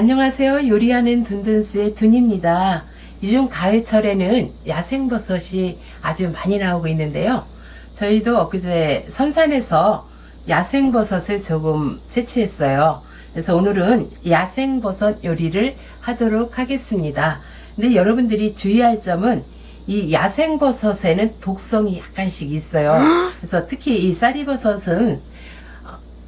안녕하세요. 요리하는 둔둔수의 둔입니다. 요즘 가을철에는 야생버섯이 아주 많이 나오고 있는데요. 저희도 엊그제 선산에서 야생버섯을 조금 채취했어요. 그래서 오늘은 야생버섯 요리를 하도록 하겠습니다. 근데 여러분들이 주의할 점은 이 야생버섯에는 독성이 약간씩 있어요. 그래서 특히 이 쌀이버섯은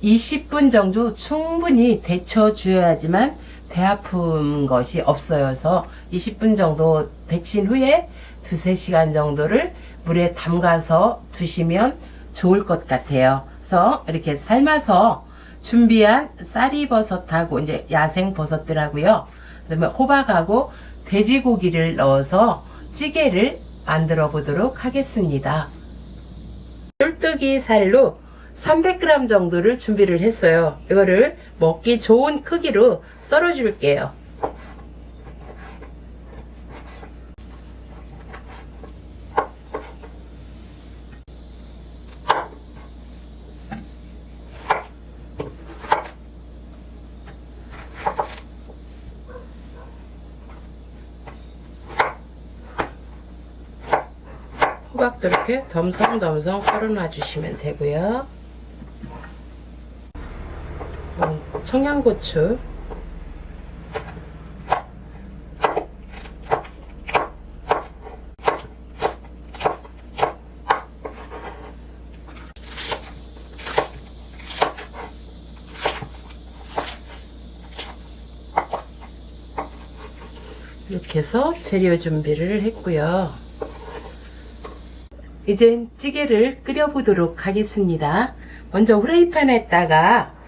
20분 정도 충분히 데쳐줘야지만 배 아픈 것이 없어요. 그래서 20분 정도 데친 후에 두세 시간 정도를 물에 담가서 두시면 좋을 것 같아요. 그래서 이렇게 삶아서 준비한 쌀이버섯하고 이제 야생버섯들하고요. 그다음에 호박하고 돼지고기를 넣어서 찌개를 만들어 보도록 하겠습니다. 쫄뚜기 살로 300g 정도를 준비를 했어요. 이거를 먹기 좋은 크기로 썰어 줄게요. 호박도 이렇게 덤성덤성 썰어놔 주시면 되고요. 음, 청양고추 이렇게 해서 재료 준비를 했고요. 이젠 찌개를 끓여 보도록 하겠습니다. 먼저 후라이팬에다가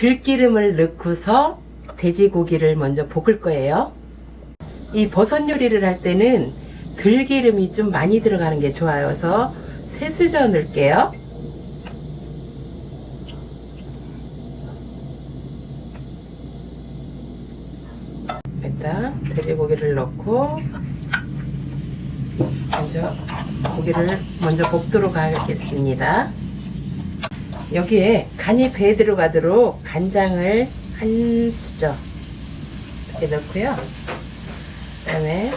들기름을 넣고서 돼지고기를 먼저 볶을 거예요. 이 버섯 요리를 할 때는 들기름이 좀 많이 들어가는 게 좋아요. 그래서 새수저 넣을게요. 일단 돼지고기를 넣고 먼저 고기를 먼저 볶도록 하겠습니다. 여기에 간이 배에 들어가도록 간장을 한 수저 이렇게 넣고요. 그다음에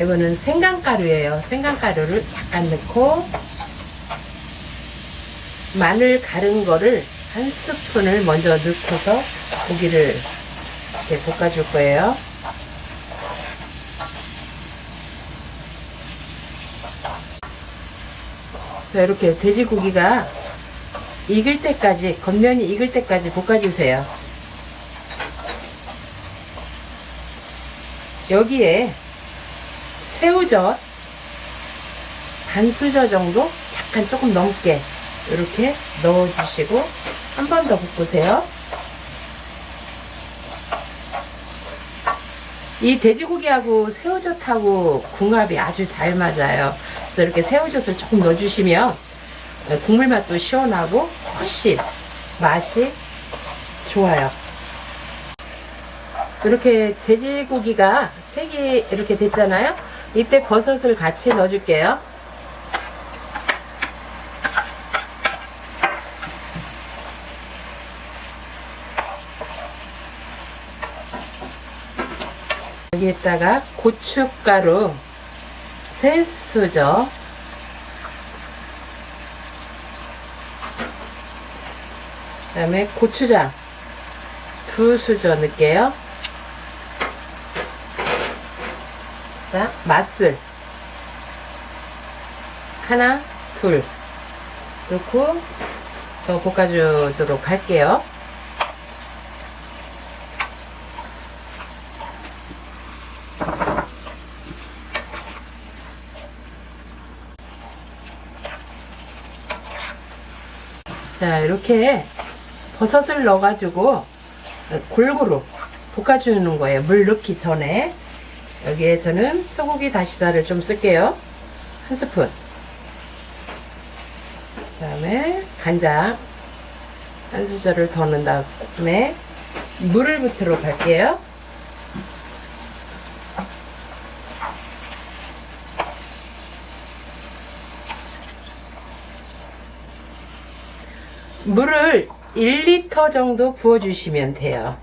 이거는 생강가루예요. 생강가루를 약간 넣고 마늘 가른 거를 한 스푼을 먼저 넣고서 고기를 이렇게 볶아줄 거예요. 자, 이렇게 돼지고기가 익을 때까지, 겉면이 익을 때까지 볶아주세요. 여기에 새우젓 반 수저 정도, 약간 조금 넘게 이렇게 넣어주시고 한 번 더 볶으세요. 이 돼지고기하고 새우젓하고 궁합이 아주 잘 맞아요. 그래서 이렇게 새우젓을 조금 넣어주시면 국물 맛도 시원하고 훨씬 맛이 좋아요. 이렇게 돼지고기가 색이 이렇게 됐잖아요. 이때 버섯을 같이 넣어줄게요. 여기에다가 고춧가루 세 수저 그 다음에 고추장 두 수저 넣을게요. 자, 맛술 하나 둘. 넣고 더 볶아주도록 할게요 자 이렇게 버섯을 넣어가지고 골고루 볶아주는 거예요. 물 넣기 전에. 여기에 저는 소고기 다시다를 좀 쓸게요. 한 스푼. 그 다음에 간장 한 수저를 더 넣은 다음에 물을 부트러 갈게요 물을 1리터 정도 부어주시면 돼요.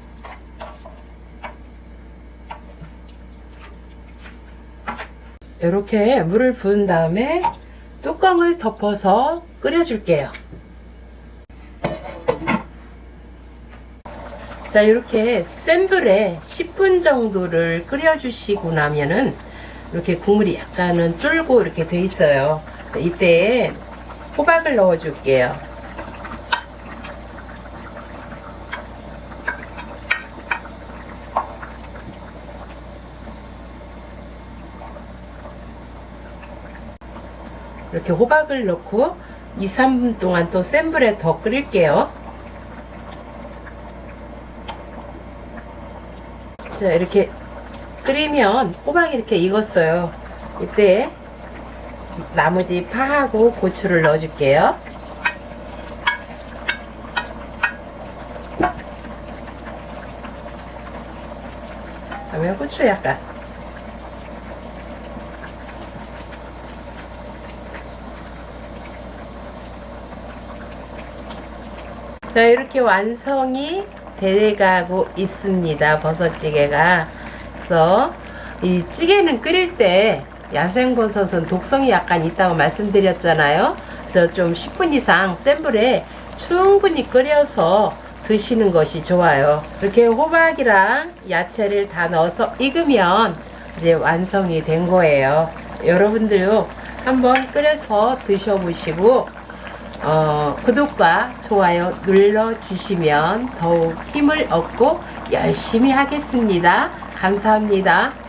이렇게 물을 부은 다음에 뚜껑을 덮어서 끓여줄게요. 자, 이렇게 센 불에 10분 정도를 끓여주시고 나면은 이렇게 국물이 약간은 쫄고 이렇게 돼 있어요. 이때 호박을 넣어줄게요. 이렇게 호박을 넣고 2, 3분 동안 또 센 불에 더 끓일게요. 자, 이렇게 끓이면 호박이 이렇게 익었어요. 이때 나머지 파하고 고추를 넣어줄게요. 그다음에 후추 약간. 자, 이렇게 완성이 돼가고 있습니다. 버섯찌개가. 그래서 이 찌개는 끓일 때 야생버섯은 독성이 약간 있다고 말씀드렸잖아요. 그래서 좀 10분 이상 센 불에 충분히 끓여서 드시는 것이 좋아요. 이렇게 호박이랑 야채를 다 넣어서 익으면 이제 완성이 된 거예요. 여러분들도 한번 끓여서 드셔보시고 어, 구독과 좋아요 눌러주시면 더욱 힘을 얻고 열심히 하겠습니다. 감사합니다.